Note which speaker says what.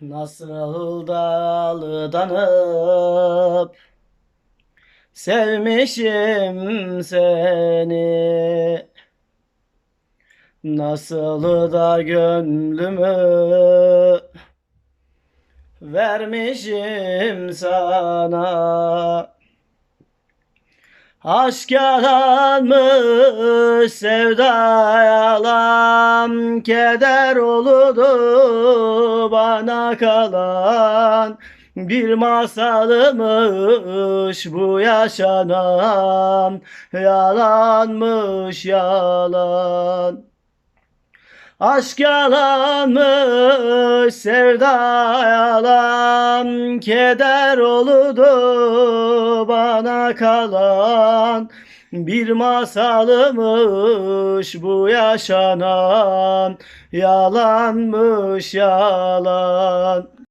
Speaker 1: Nasıl da aldanıp sevmişim seni. Nasıl da gönlümü vermişim sana. Aşk yalanmış, sevda yalan, keder oludu bana kalan. Bir masalmış bu yaşanan, yalanmış yalan. Aşk yalanmış, sevda yalan, keder oludu bana kalan. Bir masalmış bu yaşanan, yalanmış yalan.